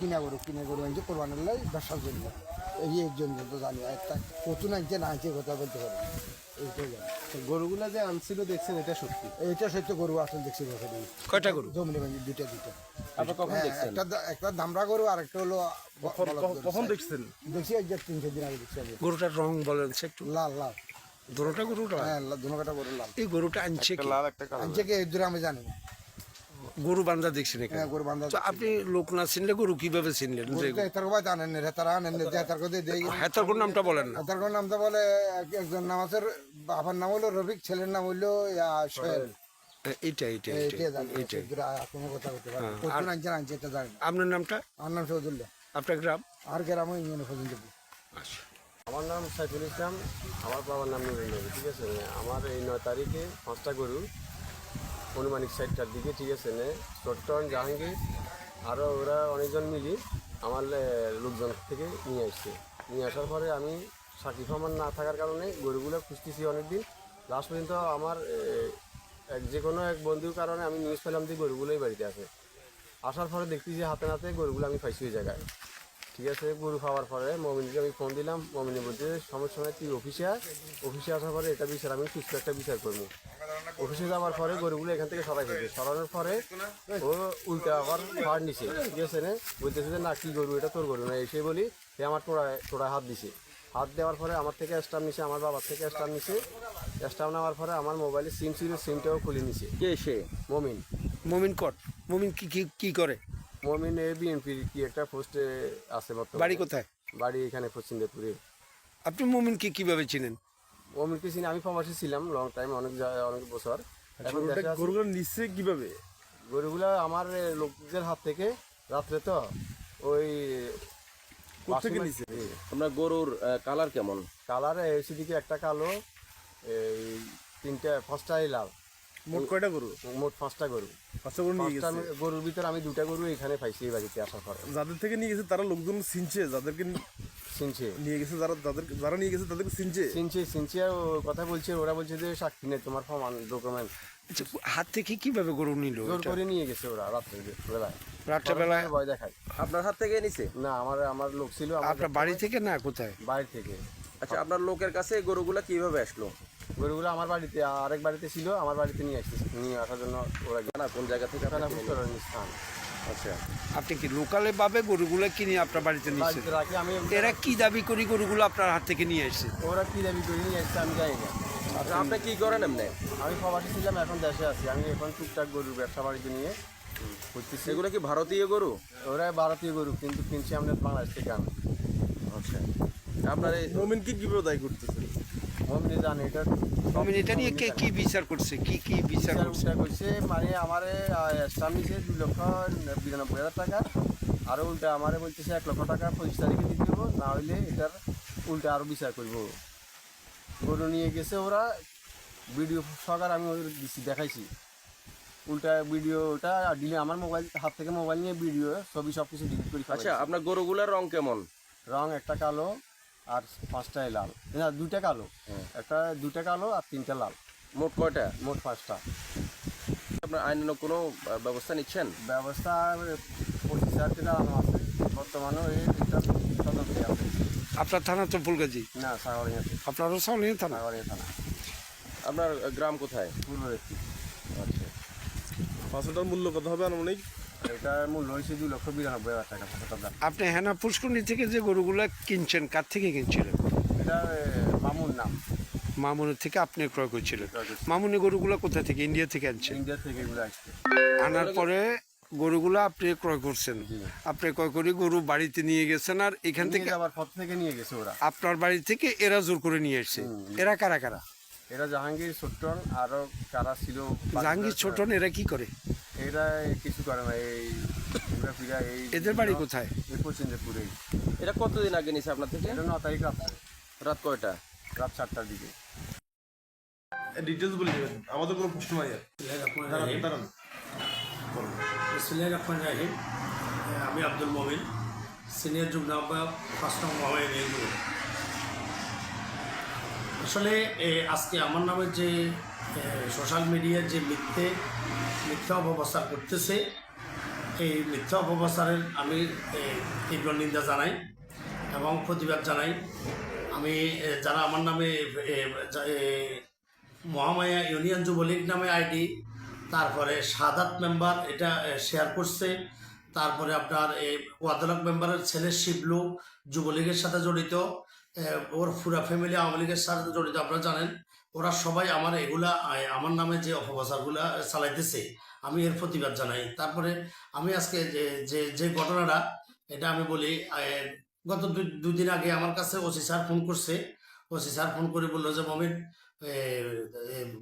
কিনা গরু কিনা গরু আনছে কোরবানির লাই ব্যবসার জন্য। এই জন্য তো জানি একটা কতুন আনছে না আনছে কথা বলতে পারি এইটাই জানি। গরুগুলা যে আনছিল দেখছেন এটা সত্যি? এইটা সত্য গরু আসলে দেখছি বছর কয়টা গরু? জমিনে দুইটা দুইটা। কখন হ্যাঁ, দেখছেন? একটা একটা দামড়া গরু আর একটা হলো কখন- দেখছেন? দেখছি এই যে তিন চার দিন আগে দেখছি আমি। গরুটার রং বলেন একটু লাল লাল। দুটোটা গরুটা? হ্যাঁ দুটা গরু লাল। এই গরুটা আনছে কি? আনছে কি? এই দূরে আমি জানি না। গরু বান্ধা দেখছেন এখানে? হ্যাঁ গরু বান্ধা আপনি লোক না চিনলে গরু কীভাবে চিনলেন? জানেন না আনেন না যে দেই। হেতার কোন নামটা বলেন না। তার কোন নামটা বলে একজন নাম আছে বাবার নাম হলো রবিক ছেলের নাম হলো সোহেল। এইটা এইটা এইটা এইটা। কোনো কথা বলতে পারে হ্যাঁ, এটা আপনার নামটা? আমার নাম সৌদুল্লাহ আপনার গ্রাম? আর গ্রামে ইউনিয়ন পর্যন্ত আচ্ছা। আমার নাম সাইফুল ইসলাম আমার বাবার নাম নুরুল নবী ঠিক আছে? আমার এই নয় তারিখে পাঁচটা গরু অনুমানিক সাইডটার দিকে, ঠিক আছে, নে। চট্টন জাহাঙ্গীর আরও ওরা অনেকজন মিলি আমার লোকজন থেকে নিয়ে আসছে। নিয়ে আসার পরে আমি সাকিব রহমান না থাকার কারণে গরুগুলো খুঁজতেছি অনেকদিন। লাস্ট পর্যন্ত আমার এক যে কোনো এক বন্ধুর কারণে আমি নিউজ পেলাম যে গরুগুলোই বাড়িতে আছে। আসার পরে দেখতেছি হাতে নাতে গরুগুলো আমি পাইছি ওই জায়গায়। ঠিক আছে গরু খাওয়ার পরে মমিনকে আমি ফোন দিলাম। মমিনে বলছে সময় সময় তুই অফিসে আস অফিসে আসার পরে এটা বিচার আমি সুস্থ একটা বিচার করব। অফিসে যাওয়ার পরে গরুগুলো এখান থেকে সরাই ফেলছে সরানোর পরে ও উল্টা আবার ফাড় নিছে। ঠিক আছে না? বলতেছে যে না কি গরু এটা? তোর গরু না? এসে বলি সে আমার টোড়ায় টোড়ায় হাত দিছে। হাত দেওয়ার পরে আমার থেকে স্টাম্প নিছে আমার বাবার থেকে স্টাম্প নিছে। স্টাম্প নেওয়ার পরে আমার মোবাইলে সিম ছিল সিমটাও খুলে নিছে। কে সে? মমিন। মমিন কট মমিন কি কি কি করে? মমিন এ বিএনপির কি একটা পোস্টে আছে বর্তমানে। বাড়ি কোথায়? বাড়ি এখানে পশ্চিমদেবপুরে। আপনি মমিনকে কীভাবে চিনেন? অমিরকে চিনি আমি প্রবাসী ছিলাম লং টাইম অনেক অনেক বছর। এখন গরুগুলো নিচ্ছে কীভাবে? গরুগুলা আমার লোকদের হাত থেকে রাত্রে তো ওই কোথেকে আপনার গরুর কালার কেমন? কালার এসে দিকে একটা কালো এই তিনটা পাঁচটাই লাল। মোট কয়টা গরু? মোট পাঁচটা গরু। পাঁচটা গরু নিয়ে গেছে। গরুর ভিতরে আমি দুটা গরু এখানে পাইছি এই বাড়িতে আসার পরে। যাদের থেকে নিয়ে গেছে তারা লোকজন চিনছে যাদেরকে চিনছে নিয়ে গেছে যারা যাদের যারা নিয়ে গেছে তাদেরকে চিনছে চিনছে চিনছে আর কথা বলছে ওরা বলছে যে সাক্ষী নেই তোমার প্রমাণ ডকুমেন্ট আচ্ছা, হাত থেকে কীভাবে গরু নিল জোর করে নিয়ে গেছে ওরা রাত্রে বেলায়। রাত্রেবেলায়? ভয় দেখায়। আপনার হাত থেকে নিছে? না আমার আমার লোক ছিল আপনার বাড়ি থেকে না কোথায়? বাইরে থেকে। আচ্ছা আপনার লোকের কাছে গরুগুলা কীভাবে আসলো? গরুগুলো আমার বাড়িতে আরেক বাড়িতে ছিল আমার বাড়িতে নিয়ে আসছে। নিয়ে আসার জন্য ওরা না কোন জায়গা থেকে? স্থান। আচ্ছা। আপনি কি লোকালে ভাবে গরুগুলো কিনে আপনার বাড়িতে রাখি আমি এরা কি দাবি করি গরুগুলো আপনার হাত থেকে নিয়ে এসেছে ওরা কি দাবি করে নিয়ে আসছে আমি জানি না। আচ্ছা আপনি কি করেন এমনি? আমি প্রবাসী ছিলাম এখন দেশে আছি। আমি এখন টুকটাক গরুর ব্যবসা বাড়িতে নিয়ে করতেছি সেগুলো কি ভারতীয় গরু? ওরা ভারতীয় গরু কিন্তু কিনছি আমরা বাংলাদেশ থেকে আমি আচ্ছা। আপনার এই মোমিনকে কীভাবে দায়ী করতেছে নিয়ে কে কি বিচার করছে? কি কি বিচার বিচার করছে? মানে আমারে দুই লক্ষ বিরানব্বই হাজার টাকা আরও উল্টা আমারে বলতেছে এক লক্ষ টাকা পঁচিশ তারিখে দিতে না হইলে এটার উল্টা আরও বিচার করব। গরু নিয়ে গেছে ওরা ভিডিও সহকার আমি ওদের দিচ্ছি দেখাইছি। উল্টা ভিডিওটা দিলে আমার মোবাইল হাত থেকে মোবাইল নিয়ে ভিডিও ছবি সব কিছু ডিলিট করে আচ্ছা আপনার গরুগুলার রং কেমন? রং একটা কালো আর পাঁচটায় লাল। না দুটা কালো। একটা দুটা কালো আর তিনটা লাল। মোট কয়টা? মোট পাঁচটা। আপনার আইনানুগ কোনো ব্যবস্থা নিচ্ছেন? ব্যবস্থা পঁচিশ হাজার টাকা আনো আছে। বর্তমানেও এই তদন্তে আছে আপনার থানা তো ফুলগাজি? না সাগরিয়া। আপনারও সামনে থানা? সাগরিয়া থানা। আপনার গ্রাম কোথায়? পূর্ব আচ্ছা। পাঁচটার মূল্য কত হবে আনুমানিক? এটার মূল্য হয়েছে দুই লক্ষ বিরানব্বই হাজার টাকা দাম আপনি হেনা পুষ্করণী থেকে যে গরুগুলো কিনছেন কার থেকে কিনছিলেন? এটা এ, নাম। মামুনের থেকে আপনি ক্রয় করছিলেন। মামুনি গরুগুলো কোথা থেকে? ইন্ডিয়া থেকে আনছেন? ইন্ডিয়া থেকে এগুলো আসছে। আনার পরে গরুগুলো আপনি ক্রয় করছেন। আপনি ক্রয় করে গরু বাড়িতে নিয়ে গেছেন আর এখান থেকে পথ থেকে নিয়ে গেছে ওরা। আপনার বাড়ি থেকে এরা জোর করে নিয়ে এসছে এরা কারা কারা? এরা জাহাঙ্গীর ছোট্টন আরও কারা ছিল জাহাঙ্গীর ছোটন এরা কি করে? এরা কিছু করে না এই ফিরা এই এদের বাড়ি কোথায়? এই পশ্চিমপুরে এটা কতদিন আগে নিছে আপনার থেকে? এটা ন তারিখ রাত্রে রাত কয়টা? রাত চারটার দিকে। ডিটেলস বলে দেবেন। আমাদের কোনো প্রশ্ন নাই আমি আব্দুল মমিন সিনিয়র যুগ্ম আহ্বায়ক পাঁচ নং মহামারী রেলগুলো আসলে আজকে আমার নামে যে সোশ্যাল মিডিয়ার যে মিথ্যে, মিথ্যা অপপ্রচার করতেছে, এই মিথ্যা অপপ্রচারের আমি তীব্র নিন্দা জানাই এবং প্রতিবাদ জানাই। আমি যারা আমার নামে মহামায়া ইউনিয়ন যুবলীগ নামে আইডি, তারপরে সাদাত মেম্বার এটা শেয়ার করছে, তারপরে আপনার এই ওয়াদলক মেম্বারের ছেলে শিবলু যুবলীগের সাথে জড়িত ওর পুরা ফ্যামিলি আওয়ামী লীগের সাথে জড়িত, আপনারা জানেন। ওরা সবাই আমার এগুলা আমার নামে যে অপপ্রচারগুলা চালাইতেছে, আমি এর প্রতিবাদ জানাই। তারপরে আমি আজকে যে যে ঘটনাটা, এটা আমি বলি গত দুই- দুই দিন আগে আমার কাছে ওসি স্যার ফোন করছে। ওসি স্যার ফোন করে বলল যে, মমিন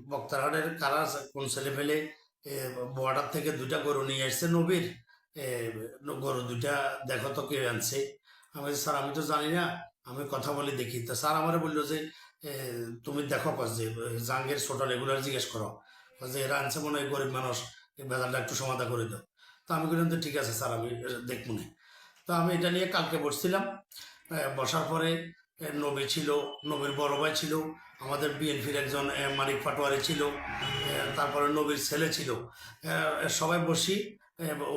বক্তারহাটের কারা কোন ছেলে ফেলে বর্ডার থেকে দুটা গরু নিয়ে আসছে নবীর? গরু দুইটা দেখো তো কে আনছে? আমি স্যার, আমি তো জানি না। আমি কথা বলে দেখি। তো স্যার আমার বলল যে তুমি দেখো কস যে জাঙ্গের ছোটন এগুলো জিজ্ঞেস করো। যে, এরা আনছে মনে হয় গরিব মানুষ, এই একটু সমাধা করে দাও। তো আমি বললাম ঠিক আছে স্যার, আমি দেখব না। তো আমি এটা নিয়ে কালকে বসছিলাম। বসার পরে নবী ছিল, নবীর বড় ভাই ছিল, আমাদের বিএনপির একজন মানিক পাটোয়ারি ছিল তারপরে নবীর ছেলে ছিল। সবাই বসি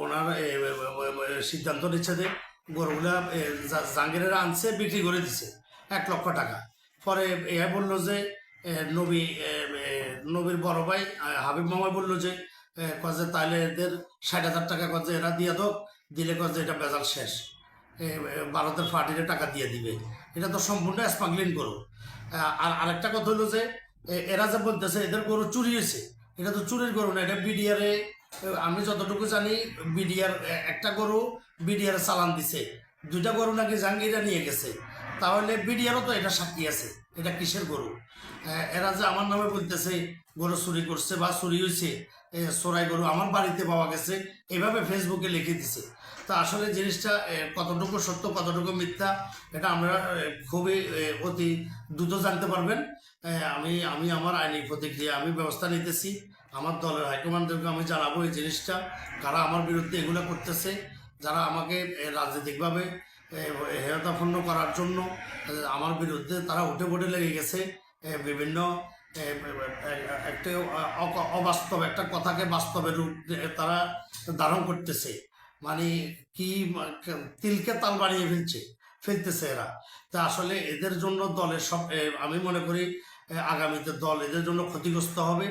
ওনার সিদ্ধান্ত নিচ্ছে যে গরুগুলা জাহাঙ্গীরেরা আনছে, বিক্রি করে দিছে, এক লক্ষ টাকা। পরে এ বলল যে নবী নবীর বড় ভাই হাবিব মামা বলল যে যে তাহলে এদের ষাট হাজার টাকা যে এরা দিয়ে দাও দিলে যে এটা বেজাল শেষ। ভারতের পার্টিতে টাকা দিয়ে দিবে। এটা তো সম্পূর্ণ স্মাগলিং করো আর আরেকটা কথা হলো যে এরা যে বলতেছে, এদের গরু চুরি হয়েছে। এটা তো চুরির গরু না, এটা বিডিআরে আমি যতটুকু জানি, বিডিআর একটা গরু বিডিআর চালান দিছে। দুইটা গরু নাকি জাহাঙ্গীরা নিয়ে গেছে। তাহলে বিডিআরও তো এটা সাক্ষী আছে, এটা কিসের গরু? এরা যে আমার নামে বলতেছে, গরু চুরি করছে বা চুরি হয়েছে চোরাই গরু আমার বাড়িতে পাওয়া গেছে, এভাবে ফেসবুকে লিখে দিছে। তো আসলে জিনিসটা কতটুকু সত্য, কতটুকু মিথ্যা, এটা আমরা খুবই অতি দ্রুত জানতে পারবেন। আমি আমি আমার আইনি প্রতিক্রিয়া, আমি ব্যবস্থা নিতেছি। আমার দলের হাইকমান্ডদেরকে আমি জানাব এই জিনিসটা। কারা আমার বিরুদ্ধে এগুলো করতেছে, যারা আমাকে রাজনৈতিকভাবে হেয়তাপন্ন করার জন্য আমার বিরুদ্ধে তারা উঠে পড়ে লেগে গেছে। বিভিন্ন একটা অবাস্তব, একটা কথাকে বাস্তবের রূপ তারা ধারণ করতেছে। মানে কি, তিলকে তাল বানিয়ে ফেলছে, ফেলতেছে এরা। তা আসলে এদের জন্য দলের সব আমি মনে করি আগামীতে দল এদের জন্য ক্ষতিগ্রস্ত হবে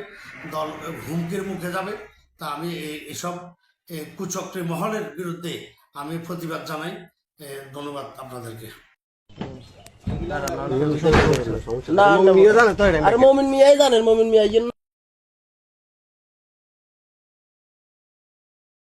দল হুমকির মুখে যাবে। তা আমি এই এসব কুচক্রী মহলের বিরুদ্ধে আমি প্রতিবাদ জানাই। ধন্যবাদ আপনাদেরকে। না আর মমিন মিয়াই জানেন মমিন মিয়াই